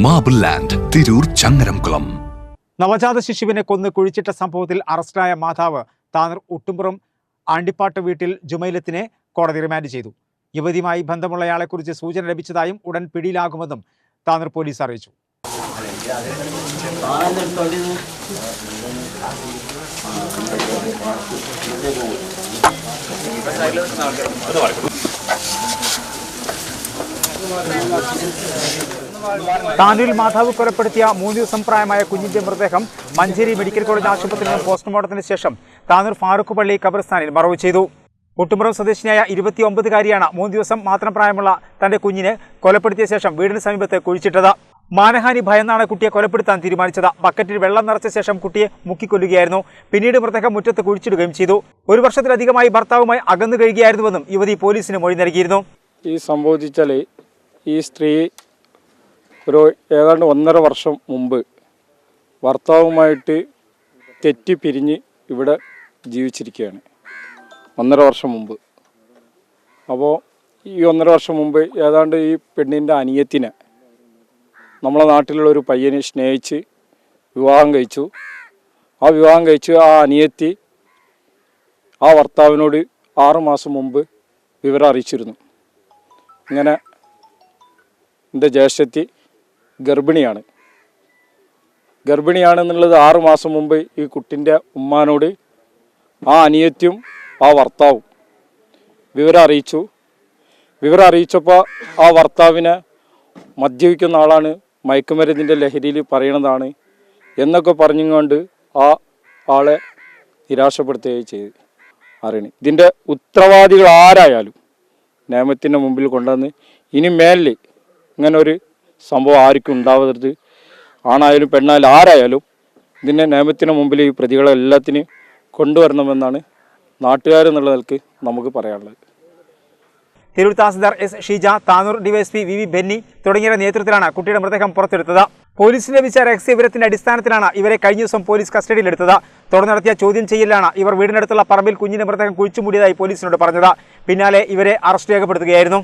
Marble land Tirur Changaramkulam നവജാത ശിശുവിനെ കൊന്ന് കുഴിച്ചിട്ട സംഭവത്തിൽ അറസ്റ്റിലായ മാതാവ് താനർ ഒട്ടുംപുറം ആണ്ടിപ്പാട്ട് വീട്ടിൽ ജുമൈലത്തിനെ കോടതി റിമാൻഡ് ചെയ്തു. യുവതിയുമായി ബന്ധമുള്ളയാളെക്കുറിച്ച് സൂചന ലഭിച്ചതായും ഉടൻ പിടിയിലാകുമെന്നും താനർ പോലീസ് അറിയിച്ചു. താനൂരിൽ മാതാവ് കൊലപ്പെടുത്തിയ മൂന്ന് ദിവസം പ്രായമായ കുഞ്ഞിന്റെ മൃതദേഹം മഞ്ചേരി മെഡിക്കൽ കോളേജ് ആശുപത്രിയിൽ നിന്ന് പോസ്റ്റ്മോർട്ടത്തിന് ശേഷം താനൂർ ഫാറൂഖ് പള്ളി ഖബർസ്ഥാനിൽ മറവ് ചെയ്തു. കുട്ടുമ്പുറം സ്വദേശിനിയായ ഇരുപത്തിയൊമ്പതുകാരിയാണ് മൂന്ന് ദിവസം മാത്രം പ്രായമുള്ള തന്റെ കുഞ്ഞിനെ കൊലപ്പെടുത്തിയ ശേഷം വീടിന് സമീപത്ത് കുഴിച്ചിട്ടത്. മാനഹാനി ഭയന്നാണ് കുട്ടിയെ കൊലപ്പെടുത്താൻ തീരുമാനിച്ചത്. ബക്കറ്റിൽ വെള്ളം നിറച്ച ശേഷം കുട്ടിയെ മുക്കിക്കൊല്ലുകയായിരുന്നു. പിന്നീട് മൃതദേഹം മുറ്റത്ത് കുഴിച്ചിടുകയും ചെയ്തു. ഒരു വർഷത്തിലധികമായി ഭർത്താവുമായി അകന്നു കഴിയുകയായിരുന്നുവെന്നും യുവതി പോലീസിന് മൊഴി നൽകിയിരുന്നു. ഈ സംഭവിച്ചാൽ ഈ സ്ത്രീ ഒരു ഏതാണ്ട് ഒന്നര വർഷം മുമ്പ് ഭർത്താവുമായിട്ട് തെറ്റി പിരിഞ്ഞ് ഇവിടെ ജീവിച്ചിരിക്കുകയാണ്. ഒന്നര വർഷം മുമ്പ്. അപ്പോൾ ഈ ഒന്നര വർഷം മുമ്പ് ഏതാണ്ട് ഈ പെണ്ണിന്റെ അനിയത്തിനെ നമ്മളെ നാട്ടിലുള്ള ഒരു പയ്യനെ സ്നേഹിച്ച് വിവാഹം കഴിച്ചു. ആ വിവാഹം കഴിച്ച് ആ അനിയത്തി ആ ഭർത്താവിനോട് ആറുമാസം മുമ്പ് വിവരം അറിയിച്ചിരുന്നു. ഇങ്ങനെ എന്റെ ജ്യേഷ്ഠത്തി ഗർഭിണിയാണ്. ഗർഭിണിയാണെന്നുള്ളത് ആറ് മാസം മുമ്പ് ഈ കുട്ടിന്റെ ഉമ്മാനോട് ആ അനിയത്തിയും ആ ഭർത്താവും വിവരം അറിയിച്ചു. വിവരം അറിയിച്ചപ്പോൾ ആ ഭർത്താവിനെ മദ്യപിക്കുന്ന ആളാണ് മയക്കുമരുന്നിന്റെ ലഹരിയിൽ പറയണതാണ് എന്നൊക്കെ പറഞ്ഞുകൊണ്ട് ആ ആളെ നിരാശപ്പെടുത്തുകയും ചെയ്ത്. അറിയണി ഇതിന്റെ ഉത്തരവാദികൾ ആരായാലും നിയമത്തിന്റെ മുമ്പിൽ കൊണ്ടുവന്ന് ഇനി മേലിൽ ഇങ്ങനെ ഒരു സംഭവം ആർക്കും ഉണ്ടാവരുത്. ആണായാലും പെണ്ണായാലും ആരായാലും ഇതിന്റെ നിയമത്തിന് മുമ്പിൽ ഈ പ്രതികളെ എല്ലാത്തിനും കൊണ്ടുവരണമെന്നാണ് നാട്ടുകാരെന്നുള്ള നിലയ്ക്ക് നമുക്ക് പറയാനുള്ളത്. Tirur tahsildar S Sheeja Tanur DYSP V V Benny തുടങ്ങിയവരുടെ നേതൃത്വത്തിലാണ് കുട്ടിയുടെ മൃതദേഹം പുറത്തെടുത്തത്. പോലീസിന് ലഭിച്ച രഹസ്യ വിവരത്തിന്റെ അടിസ്ഥാനത്തിലാണ് ഇവരെ കഴിഞ്ഞ ദിവസം പോലീസ് കസ്റ്റഡിയിലെടുത്തത്. തുടർന്ന് നടത്തിയ ചോദ്യം ചെയ്യലിലാണ് ഇവർ വീടിനടുത്തുള്ള പറമ്പിൽ കുഞ്ഞിന്റെ മൃതദേഹം കുഴിച്ചുമൂടിയതായി പോലീസിനോട് പറഞ്ഞത്. പിന്നാലെ ഇവരെ അറസ്റ്റ് രേഖപ്പെടുത്തുകയായിരുന്നു.